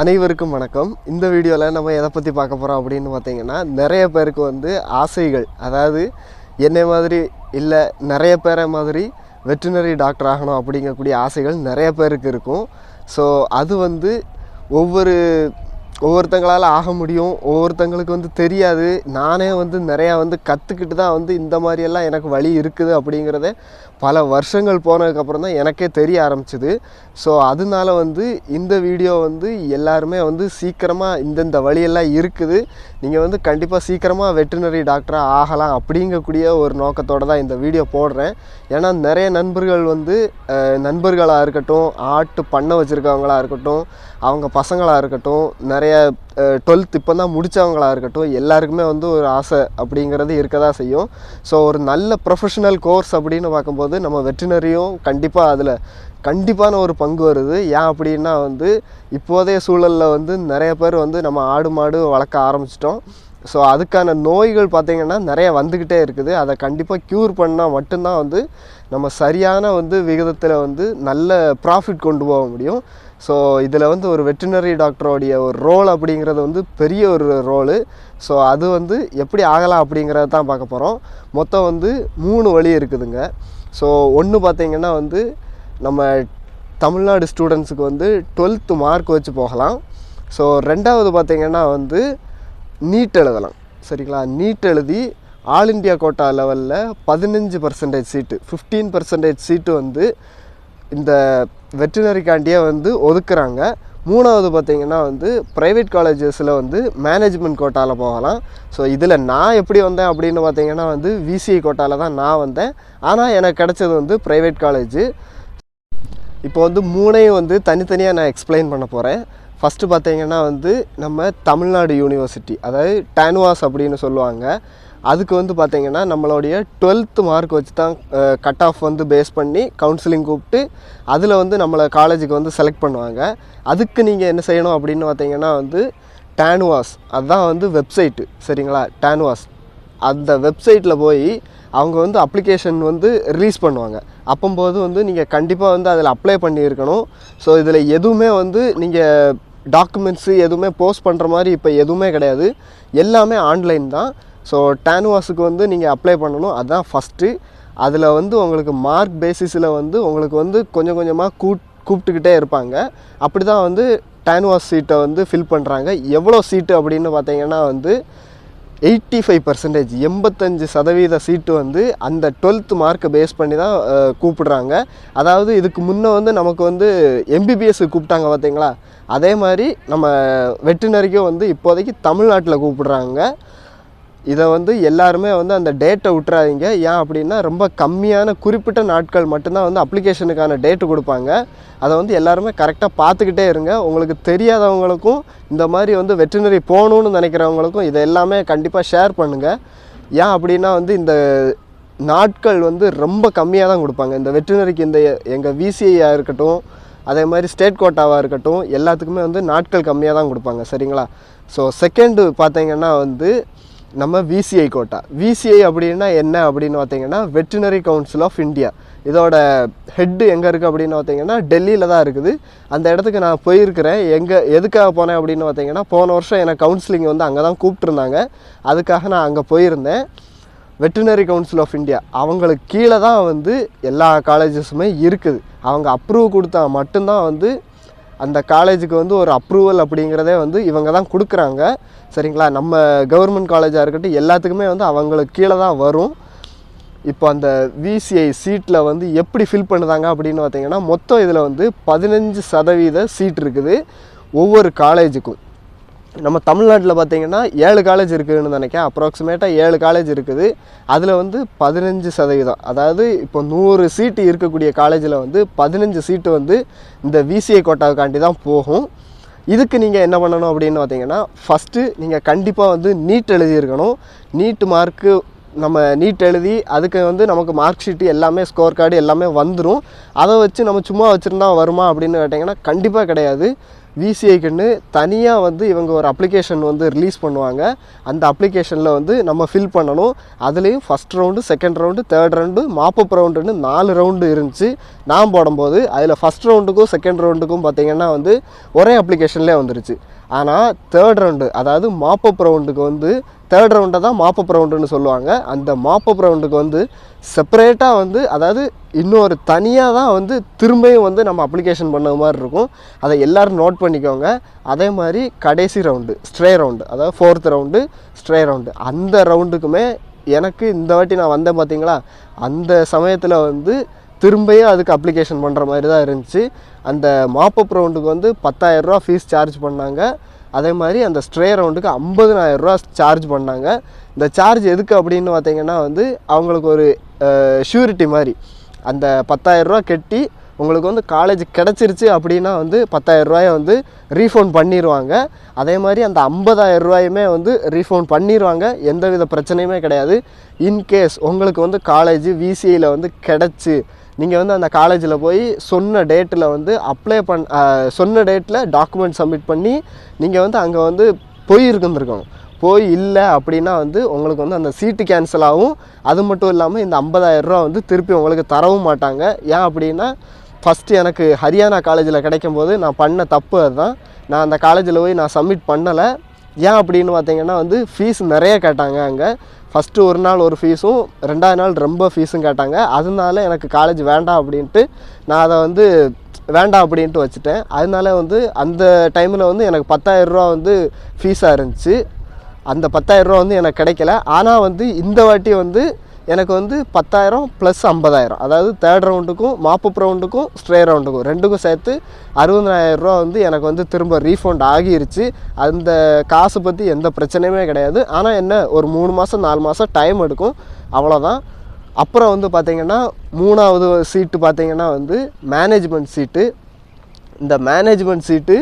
அனைவருக்கும் வணக்கம். இந்த வீடியோவில் நம்ம எதை பற்றி பார்க்க போகிறோம் அப்படின்னு பார்த்தீங்கன்னா நிறைய பேருக்கு வந்து ஆசைகள் அதாவது என்னை மாதிரி இல்லை நிறைய பேரை மாதிரி வெட்டினரி டாக்டர் ஆகணும் அப்படிங்கக்கூடிய ஆசைகள் நிறைய பேருக்கு இருக்கும். ஸோ அது வந்து ஒவ்வொரு ஒவ்வொருத்தங்களால் ஆக முடியும். ஒவ்வொருத்தங்களுக்கு வந்து தெரியாது. நானே வந்து நிறையா வந்து கற்றுக்கிட்டு தான் வந்து இந்த மாதிரியெல்லாம் எனக்கு வழி இருக்குது அப்படிங்கிறத பல வருஷங்கள் போனதுக்கப்புறம் தான் எனக்கே தெரிய ஆரம்பிச்சிது. ஸோ அதனால வந்து இந்த வீடியோ வந்து எல்லாருமே வந்து சீக்கிரமாக இந்தந்த வழியெல்லாம் இருக்குது. நீங்கள் வந்து கண்டிப்பாக சீக்கிரமாக வெட்டினரி டாக்டராக ஆகலாம் அப்படிங்கக்கூடிய ஒரு நோக்கத்தோடு தான் இந்த வீடியோ போடுறேன். ஏன்னா நிறைய நண்பர்கள் வந்து நண்பர்களாக இருக்கட்டும் ஆட்டு பண்ணை வச்சுருக்கவங்களாக இருக்கட்டும் அவங்க பசங்களாக இருக்கட்டும் நிறைய டுவெல்த் இப்போ தான் முடித்தவங்களாக இருக்கட்டும் எல்லாருக்குமே வந்து ஒரு ஆசை அப்படிங்கிறது இருக்க தான் செய்யும். ஸோ ஒரு நல்ல ப்ரொஃபஷனல் கோர்ஸ் அப்படின்னு பார்க்கும்போது நம்ம வெட்டினரியும் கண்டிப்பாக அதில் கண்டிப்பான ஒரு பங்கு வருது. ஏன் அப்படின்னா வந்து இப்போதைய சூழலில் வந்து நிறைய பேர் வந்து நம்ம ஆடு மாடு வளர்க்க ஆரம்பிச்சிட்டோம். ஸோ அதுக்கான நோய்கள் பார்த்திங்கன்னா நிறைய வந்துக்கிட்டே இருக்குது. அதை கண்டிப்பாக க்யூர் பண்ணால் மட்டும்தான் வந்து நம்ம சரியான வந்து விகிதத்தில் வந்து நல்ல ப்ராஃபிட் கொண்டு போக முடியும். ஸோ இதில் வந்து ஒரு வெட்டினரி டாக்டரோடைய ஒரு ரோல் அப்படிங்கிறது வந்து பெரிய ஒரு ரோலு ஸோ அது வந்து எப்படி ஆகலாம் அப்படிங்கிறத தான் பார்க்க போகிறோம் மொத்தம் வந்து மூணு வழி இருக்குதுங்க. ஸோ ஒன்று பார்த்திங்கன்னா வந்து நம்ம தமிழ்நாடு ஸ்டூடெண்ட்ஸுக்கு வந்து டுவெல்த்து மார்க் வச்சு போகலாம். ஸோ ரெண்டாவது பார்த்திங்கன்னா வந்து நீட் எழுதலாம். சரிங்களா? நீட் எழுதி ஆல் இண்டியா கோட்டா லெவலில் பதினஞ்சு percentage seat fifteen percentage seat வந்து இந்த வெட்டினரிக்காண்டியே வந்து ஒதுக்குறாங்க. மூணாவது பார்த்திங்கன்னா வந்து ப்ரைவேட் காலேஜஸில் வந்து மேனேஜ்மெண்ட் கோட்டாவில் போகலாம். ஸோ இதில் நான் எப்படி வந்தேன் அப்படின்னு பார்த்தீங்கன்னா வந்து விசிஐ கோட்டாவில் தான் நான் வந்தேன். ஆனால் எனக்கு கிடச்சது வந்து ப்ரைவேட் காலேஜு இப்போ வந்து மூணையும் வந்து தனித்தனியாக நான் எக்ஸ்பிளைன் பண்ண போகிறேன் ஃபஸ்ட்டு பார்த்தீங்கன்னா வந்து நம்ம தமிழ்நாடு யூனிவர்சிட்டி அதாவது டான்வாஸ் அப்படின்னு சொல்லுவாங்க. அதுக்கு வந்து பார்த்தீங்கன்னா நம்மளுடைய டுவெல்த்து மார்க் வச்சு தான் கட் ஆஃப் வந்து பேஸ் பண்ணி கவுன்சிலிங் கூப்பிட்டு அதில் வந்து நம்மளை காலேஜுக்கு வந்து செலக்ட் பண்ணுவாங்க. அதுக்கு நீங்கள் என்ன செய்யணும் அப்படின்னு பார்த்தீங்கன்னா வந்து டேன்வாஸ் அதுதான் வந்து வெப்சைட்டு சரிங்களா? டேன்வாஸ் அந்த வெப்சைட்டில் போய் அவங்க வந்து அப்ளிகேஷன் வந்து ரிலீஸ் பண்ணுவாங்க. அப்போம்போது வந்து நீங்கள் கண்டிப்பாக வந்து அதில் அப்ளை பண்ணியிருக்கணும். ஸோ இதில் எதுவுமே வந்து நீங்கள் டாக்குமெண்ட்ஸு எதுவுமே போஸ்ட் பண்ணுற மாதிரி இப்போ எதுவுமே கிடையாது. எல்லாமே ஆன்லைன் தான். ஸோ டேனுவாஸுக்கு வந்து நீங்கள் அப்ளை பண்ணணும். அதுதான் ஃபஸ்ட்டு அதில் வந்து உங்களுக்கு மார்க் பேசிஸில் வந்து உங்களுக்கு வந்து கொஞ்சம் கொஞ்சமாக கூட் கூப்பிட்டுக்கிட்டே இருப்பாங்க. அப்படி தான் வந்து டேனுவாஸ் சீட்டை வந்து ஃபில் பண்ணுறாங்க எவ்வளோ சீட்டு அப்படின்னு பார்த்தீங்கன்னா வந்து எயிட்டி ஃபைவ் பர்சன்டேஜ் எண்பத்தஞ்சு சதவீத சீட்டு வந்து அந்த டுவெல்த் மார்க்கை பேஸ் பண்ணி தான் கூப்பிடுறாங்க. அதாவது இதுக்கு முன்னே வந்து நமக்கு வந்து எம்பிபிஎஸ் கூப்பிட்டாங்க பார்த்தீங்களா? அதே மாதிரி நம்ம வெட்டினரிக்கும் வந்து இப்போதைக்கு தமிழ்நாட்டில் கூப்பிடுறாங்க. இதை வந்து எல்லாருமே வந்து அந்த டேட்டை விட்டுறாதீங்க. ஏன் அப்படின்னா ரொம்ப கம்மியான குறிப்பிட்ட நாட்கள் மட்டும்தான் வந்து அப்ளிகேஷனுக்கான டேட்டு கொடுப்பாங்க. அதை வந்து எல்லாருமே கரெக்டாக பார்த்துக்கிட்டே இருங்க. உங்களுக்கு தெரியாதவங்களுக்கும் இந்த மாதிரி வந்து வெட்டினரி போகணுன்னு நினைக்கிறவங்களுக்கும் இதை எல்லாமே கண்டிப்பாக ஷேர் பண்ணுங்கள் ஏன் அப்படின்னா வந்து இந்த நாட்கள் வந்து ரொம்ப கம்மியாக தான் கொடுப்பாங்க. இந்த வெட்டினரிக்கு இந்த எங்கள் விசிஐயாக இருக்கட்டும் அதே மாதிரி ஸ்டேட் கோட்டாவாக இருக்கட்டும் எல்லாத்துக்குமே வந்து நாட்கள் கம்மியாக தான் கொடுப்பாங்க. சரிங்களா? ஸோ செகண்டு பார்த்தீங்கன்னா வந்து நம்ம விசிஐ கோட்டா. விசிஐ அப்படின்னா என்ன அப்படின்னு பார்த்தீங்கன்னா வெட்டினரி கவுன்சில் ஆஃப் இந்தியா இதோட ஹெட்டு எங்கே இருக்குது அப்படின்னு பார்த்தீங்கன்னா டெல்லியில் தான் இருக்குது. அந்த இடத்துக்கு நான் போயிருக்கிறேன். எங்கே எதுக்காக போனேன் அப்படின்னு பார்த்தீங்கன்னா போன வருஷம் எனக்கு கவுன்சிலிங் வந்து அங்கே தான் கூப்பிட்ருந்தாங்க அதுக்காக நான் அங்கே போயிருந்தேன். வெட்டினரி கவுன்சில் ஆஃப் இந்தியா அவங்களுக்கு கீழே தான் வந்து எல்லா காலேஜஸுமே இருக்குது. அவங்க அப்ரூவ் கொடுத்தா மட்டும்தான் வந்து அந்த காலேஜுக்கு வந்து ஒரு அப்ரூவல் அப்படிங்கிறதே வந்து இவங்க தான் கொடுக்குறாங்க. சரிங்களா? நம்ம கவர்மெண்ட் காலேஜாக இருக்கட்டும் எல்லாத்துக்குமே வந்து அவங்களுக்கு கீழே தான் வரும். இப்போ அந்த விசிஐ சீட்டில் வந்து எப்படி ஃபில் பண்ணுதாங்க அப்படின்னு பார்த்தீங்கன்னா மொத்தம் இதில் வந்து பதினஞ்சு சதவீத சீட் இருக்குது ஒவ்வொரு காலேஜுக்கும் நம்ம தமிழ்நாட்டில் பார்த்தீங்கன்னா ஏழு காலேஜ் இருக்குதுன்னு நினைக்கிறேன். அப்ராக்சிமேட்டாக ஏழு காலேஜ் இருக்குது. அதில் வந்து பதினஞ்சு சதவீதம். அதாவது இப்போ நூறு சீட்டு இருக்கக்கூடிய காலேஜில் வந்து பதினஞ்சு சீட்டு வந்து இந்த விசிஐ கோட்டாவுக்காண்டி தான் போகும். இதுக்கு நீங்கள் என்ன பண்ணணும் அப்படின்னு பார்த்தீங்கன்னா ஃபஸ்ட்டு நீங்கள் கண்டிப்பாக வந்து நீட் எழுதியிருக்கணும். நீட் மார்க்கு நம்ம நீட் எழுதி அதுக்கு வந்து நமக்கு மார்க் ஷீட்டு எல்லாமே ஸ்கோர் கார்டு எல்லாமே வந்துடும் அதை வச்சு நம்ம சும்மா வச்சுருந்தா வருமா அப்படின்னு கேட்டிங்கன்னா கண்டிப்பாக கிடையாது. விசிஐக்குன்னு தனியாக வந்து இவங்க ஒரு அப்ளிகேஷன் வந்து ரிலீஸ் பண்ணுவாங்க. அந்த அப்ளிகேஷனில் வந்து நம்ம ஃபில் பண்ணணும். அதுலேயும் first round second round third round mop up ரவுண்டுன்னு நாலு ரவுண்டு இருந்துச்சு. நான் போடும்போது அதில் ஃபஸ்ட் ரவுண்டுக்கும் செகண்ட் ரவுண்டுக்கும் பார்த்திங்கன்னா வந்து ஒரே அப்ளிகேஷன்லேயே வந்துருச்சு. ஆனால் தேர்ட் ரவுண்டு அதாவது மாப்பப் ரவுண்டுக்கு வந்து தேர்ட் ரவுண்டை தான் மாப்பப் ரவுண்டுன்னு சொல்லுவாங்க. அந்த மாப்பப் ரவுண்டுக்கு வந்து செப்பரேட்டாக வந்து அதாவது இன்னொரு தனியாக தான் வந்து திரும்பியும் வந்து நம்ம அப்ளிகேஷன் பண்ண மாதிரி இருக்கும். அதை எல்லோரும் நோட் பண்ணிக்கோங்க. அதே மாதிரி கடைசி ரவுண்டு ஸ்ட்ரே ரவுண்டு அதாவது ஃபோர்த் ரவுண்டு ஸ்ட்ரே ரவுண்டு அந்த ரவுண்டுக்குமே எனக்கு இந்த வாட்டி நான் வந்தேன் பார்த்தீங்களா அந்த சமயத்தில் வந்து திரும்பியும் அதுக்கு அப்ளிகேஷன் பண்ணுற மாதிரி தான் இருந்துச்சு. அந்த மாப்பப் ரவுண்டுக்கு வந்து 10000 ரூபா ஃபீஸ் சார்ஜ் பண்ணாங்க. அதே மாதிரி அந்த ஸ்ட்ரே ரவுண்டுக்கு 50000 ரூபா சார்ஜ் பண்ணாங்க. இந்த சார்ஜ் எதுக்கு அப்படின்னு பார்த்தீங்கன்னா வந்து அவங்களுக்கு ஒரு ஷூரிட்டி மாதிரி. அந்த 10000 ரூபா கட்டி உங்களுக்கு வந்து காலேஜ் கிடச்சிருச்சு அப்படின்னா வந்து 10000 ரூபாயை வந்து ரீஃபண்ட் பண்ணிடுவாங்க அதே மாதிரி அந்த 50000 ரூபாயுமே வந்து ரீஃபண்ட் பண்ணிடுவாங்க எந்தவித பிரச்சனையுமே கிடையாது. இன்கேஸ் உங்களுக்கு வந்து காலேஜ் விசிஐயில் வந்து கிடச்சி நீங்கள் வந்து அந்த காலேஜில் போய் சொன்ன டேட்டில் வந்து அப்ளை பண் சொன்ன டேட்டில் டாக்குமெண்ட் சப்மிட் பண்ணி நீங்கள் வந்து அங்கே வந்து போய் இருந்துருக்கணும். போய் இல்லை அப்படின்னா வந்து உங்களுக்கு வந்து அந்த சீட்டு கேன்சல் ஆகும். அது மட்டும் இல்லாமல் இந்த 50000 ரூபா வந்து திருப்பி உங்களுக்கு தரவும் மாட்டாங்க. ஏன் அப்படின்னா ஃபஸ்ட்டு எனக்கு ஹரியானா காலேஜில் கிடைக்கும் போது நான் பண்ண தப்பு அதுதான். நான் அந்த காலேஜில் போய் நான் சப்மிட் பண்ணலை. ஏன் அப்படின்னு பார்த்தீங்கன்னா வந்து ஃபீஸ் நிறைய கேட்டாங்க அங்கே. ஃபஸ்ட்டு ஒரு நாள் ஒரு ஃபீஸும் ரெண்டாவது நாள் ரொம்ப ஃபீஸும் கேட்டாங்க. அதனால எனக்கு காலேஜ் வேண்டாம் அப்படின்ட்டு நான் அதை வந்து வேண்டாம் அப்படின்ட்டு வச்சுட்டேன். அதனால வந்து அந்த டைமில் வந்து எனக்கு 10000 ரூபா வந்து ஃபீஸாக இருந்துச்சு. அந்த 10000 ரூபா வந்து எனக்கு கிடைக்கல. ஆனால் வந்து இந்த வாட்டி வந்து எனக்கு வந்து பத்தாயிரம் ப்ளஸ் ஐம்பதாயிரம். அதாவது தேர்ட் ரவுண்டுக்கும் மாப்பப் ரவுண்டுக்கும் ஸ்ட்ரே ரவுண்டுக்கும் ரெண்டுக்கும் சேர்த்து அறுபதாயிரம் ரூபா வந்து எனக்கு வந்து திரும்ப ரீஃபண்ட் ஆகிருச்சு. அந்த காசு பற்றி எந்த பிரச்சனையுமே கிடையாது. ஆனால் என்ன ஒரு மூணு மாதம் நாலு மாதம் டைம் எடுக்கும். அவ்வளோதான் அப்புறம் வந்து பார்த்திங்கன்னா மூணாவது சீட்டு பார்த்திங்கன்னா வந்து மேனேஜ்மெண்ட் சீட்டு இந்த மேனேஜ்மெண்ட் சீட்டு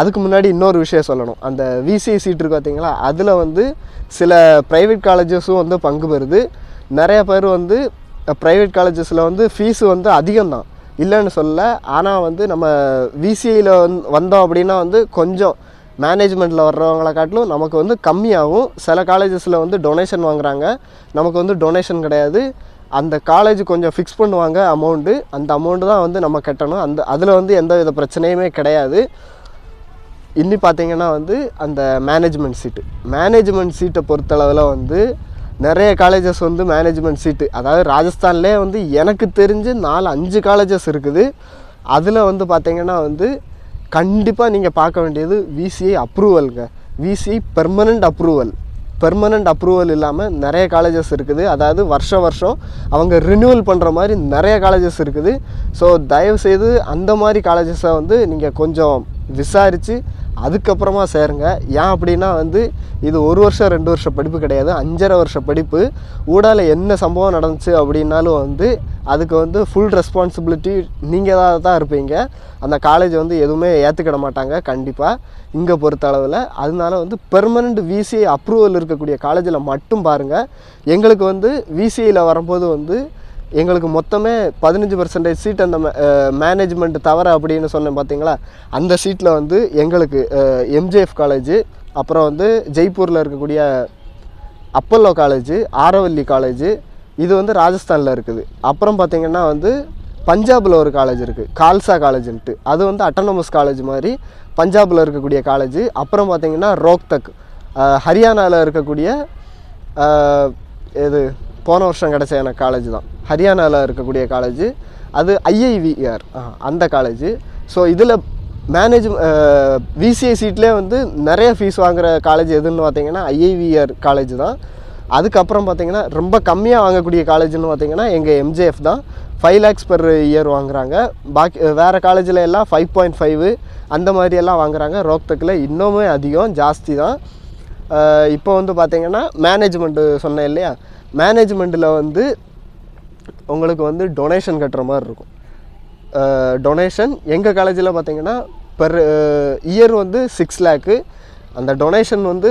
அதுக்கு முன்னாடி இன்னொரு விஷயம் சொல்லணும். அந்த விசிஐ சீட் இருக்கு பார்த்தீங்களா அதில் வந்து சில ப்ரைவேட் காலேஜஸும் வந்து பங்கு பெறுது. நிறைய பேர் வந்து ப்ரைவேட் காலேஜஸில் வந்து ஃபீஸு வந்து அதிகம்தான். இல்லைன்னு சொல்ல ஆனால் வந்து நம்ம விசிஐயில் வந் வந்தோம் அப்படின்னா வந்து கொஞ்சம் மேனேஜ்மெண்ட்டில் வர்றவங்கள காட்டிலும் நமக்கு வந்து கம்மியாகும். சில காலேஜஸில் வந்து டொனேஷன் வாங்குறாங்க. நமக்கு வந்து டொனேஷன் கிடையாது. அந்த காலேஜ் கொஞ்சம் ஃபிக்ஸ் பண்ணுவாங்க அமௌண்ட்டு அந்த அமௌண்ட்டு தான் வந்து நம்ம கட்டணும். அந்த அதில் வந்து எந்த வித பிரச்சனையுமே கிடையாது. இன்னி பார்த்தீங்கன்னா வந்து அந்த மேனேஜ்மெண்ட் சீட்டு மேனேஜ்மெண்ட் சீட்டை பொறுத்தளவில் வந்து நிறைய காலேஜஸ் வந்து மேனேஜ்மெண்ட் சீட்டு அதாவது ராஜஸ்தான்லேயே வந்து எனக்கு தெரிஞ்சு நாலு அஞ்சு காலேஜஸ் இருக்குது. அதில் வந்து பார்த்தீங்கன்னா வந்து கண்டிப்பாக நீங்கள் பார்க்க வேண்டியது VCI அப்ரூவலுங்க VCI permanent approval permanent approval இல்லாமல் நிறைய காலேஜஸ் இருக்குது. அதாவது வருஷம் வருஷம் அவங்க ரினியூவல் பண்ணுற மாதிரி நிறைய காலேஜஸ் இருக்குது. ஸோ தயவுசெய்து அந்த மாதிரி காலேஜஸை வந்து நீங்கள் கொஞ்சம் விசாரித்து அதுக்கப்புறமா சேருங்க. ஏன் அப்படின்னா வந்து இது ஒரு வருஷம் ரெண்டு வருஷம் படிப்பு கிடையாது. அஞ்சரை வருஷ படிப்பு. ஊடால என்ன சம்பவம் நடந்துச்சு அப்படின்னாலும் வந்து அதுக்கு வந்து ஃபுல் ரெஸ்பான்சிபிலிட்டி நீங்கள் தான் தான் இருப்பீங்க. அந்த காலேஜ் வந்து எதுவுமே ஏற்றுக்கிட மாட்டாங்க. கண்டிப்பாக இங்கே பொறுத்த அளவில் அதனால வந்து பெர்மனண்ட் விசிஐ அப்ரூவல் இருக்கக்கூடிய காலேஜில் மட்டும் பாருங்கள் எங்களுக்கு வந்து விசிஐயில் வரும்போது வந்து எங்களுக்கு மொத்தமே பதினஞ்சு பர்சன்டேஜ் சீட் அந்த மேனேஜ்மெண்ட் தவிர அப்படின்னு சொன்னேன் பார்த்தீங்களா அந்த சீட்டில் வந்து எங்களுக்கு எம்ஜிஎஃப் காலேஜு அப்புறம் வந்து ஜெய்ப்பூரில் இருக்கக்கூடிய அப்பல்லோ காலேஜு ஆரவல்லி காலேஜு இது வந்து ராஜஸ்தானில் இருக்குது. அப்புறம் பார்த்திங்கன்னா வந்து பஞ்சாபில் ஒரு காலேஜ் இருக்குது கால்சா காலேஜ்ன்ட்டு அது வந்து அட்டானமஸ் காலேஜ் மாதிரி பஞ்சாபில் இருக்கக்கூடிய காலேஜ் அப்புறம் பார்த்திங்கன்னா ரோக்தக் ஹரியானாவில் இருக்கக்கூடிய இது போன வருஷம் கிடச்ச எனக்கு காலேஜ் தான். ஹரியானாவில் இருக்கக்கூடிய காலேஜ் அது ஐஐவிஆர் அந்த காலேஜ் ஸோ இதில் மேனேஜ் விசிஐ சீட்லேயே வந்து நிறைய ஃபீஸ் வாங்குகிற காலேஜ் எதுன்னு பார்த்தீங்கன்னா ஐஐவிஆர் காலேஜ் தான். அதுக்கப்புறம் பார்த்தீங்கன்னா ரொம்ப கம்மியாக வாங்கக்கூடிய காலேஜ்னு பார்த்தீங்கன்னா எங்கள் எம்ஜேஎஃப் தான். ஃபைவ் லேக்ஸ் பெர் இயர் வாங்குகிறாங்க பாக்கி வேறு காலேஜில் எல்லாம் ஃபைவ் பாயிண்ட் ஃபைவ் அந்த மாதிரியெல்லாம் வாங்குகிறாங்க வாங்குறாங்க. ரோக்தக்கில் இன்னுமே அதிகம் ஜாஸ்தி தான். இப்போ வந்து பார்த்திங்கன்னா மேனேஜ்மெண்ட்டு சொன்னேன் இல்லையா? மேனேஜ்மெண்ட்டில் வந்து உங்களுக்கு வந்து டொனேஷன் கட்டுற மாதிரி இருக்கும். டொனேஷன் எங்கள் காலேஜில் பார்த்தீங்கன்னா பெர் இயர் வந்து சிக்ஸ் லேக்கு அந்த டொனேஷன் வந்து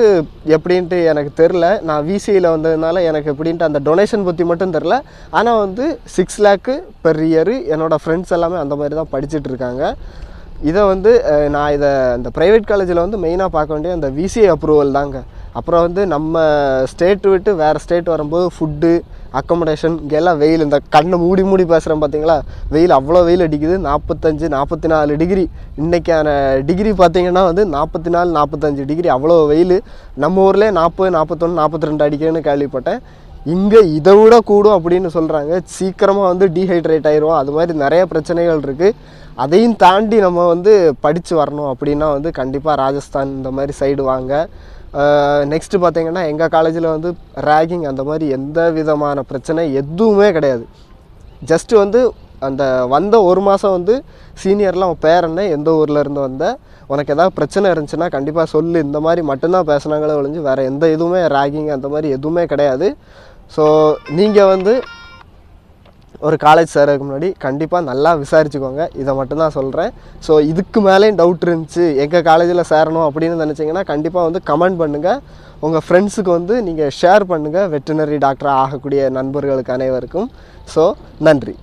எப்படின்ட்டு எனக்கு தெரில. நான் விசிஐயில் வந்ததுனால எனக்கு எப்படின்ட்டு அந்த டொனேஷன் பற்றி மட்டும் தெரில. ஆனால் வந்து சிக்ஸ் லேக்கு பெர் இயரு என்னோடய ஃப்ரெண்ட்ஸ் எல்லாமே அந்த மாதிரி தான் படிச்சுட்டு இருக்காங்க. இதை வந்து நான் இதை இந்த ப்ரைவேட் காலேஜில் வந்து மெயினாக பார்க்க வேண்டிய அந்த விசிஐ அப்ரூவல் தாங்க. அப்புறம் வந்து நம்ம ஸ்டேட் விட்டு வேறு ஸ்டேட் வரும்போது ஃபுட்டு அக்கமடேஷன் இங்கெல்லாம் வெயில். இந்த கண்ணை மூடி மூடி பேசுகிறேன் பார்த்தீங்களா வெயில் அவ்வளோ வெயில் அடிக்குது. நாற்பத்தஞ்சு நாற்பத்தி நாலு டிகிரி இன்றைக்கான டிகிரி பார்த்தீங்கன்னா வந்து நாற்பத்தி நாலு நாற்பத்தஞ்சு டிகிரி அவ்வளோ வெயில். நம்ம ஊர்லேயே நாற்பது நாற்பத்தொன்று நாற்பத்தி ரெண்டு அடிக்குதுன்னு கேள்விப்பட்டேன். இங்கே இதை விட கூடும் அப்படின்னு சொல்கிறாங்க சீக்கிரமாக வந்து டீஹைட்ரேட் ஆயிரும். அது மாதிரி நிறைய பிரச்சனைகள் இருக்குது அதையும் தாண்டி நம்ம வந்து படித்து வரணும் அப்படின்னா வந்து கண்டிப்பாக ராஜஸ்தான் இந்த மாதிரி சைடு வாங்க. நெக்ஸ்ட்டு பார்த்தீங்கன்னா எங்கள் காலேஜில் வந்து ரேகிங் அந்த மாதிரி எந்த விதமான பிரச்சனை எதுவுமே கிடையாது. ஜஸ்ட்டு வந்து அந்த வந்த ஒரு மாதம் வந்து சீனியர்லாம் அவன் பேர் என்ன எந்த ஊரில் இருந்து வந்த உனக்கு ஏதாவது பிரச்சனை இருந்துச்சுன்னா கண்டிப்பாக சொல்லு. இந்த மாதிரி மட்டும்தான் பேசுனாங்களே ஒழிஞ்சு வேறு எந்த இதுவுமே ரேகிங் அந்த மாதிரி எதுவுமே கிடையாது. ஸோ நீங்கள் வந்து ஒரு காலேஜ் சேரதுக்கு முன்னாடி கண்டிப்பாக நல்லா விசாரிச்சுக்கோங்க. இதை மட்டும்தான் சொல்கிறேன் ஸோ இதுக்கு மேலேயும் டவுட் இருந்துச்சு. எங்கள் காலேஜில் சேரணும் அப்படின்னு நினச்சிங்கன்னா கண்டிப்பாக வந்து கமெண்ட் பண்ணுங்கள் உங்கள் ஃப்ரெண்ட்ஸுக்கு வந்து நீங்கள் ஷேர் பண்ணுங்கள் வெட்டினரி டாக்டராக ஆகக்கூடிய நண்பர்களுக்கு அனைவருக்கும். ஸோ நன்றி.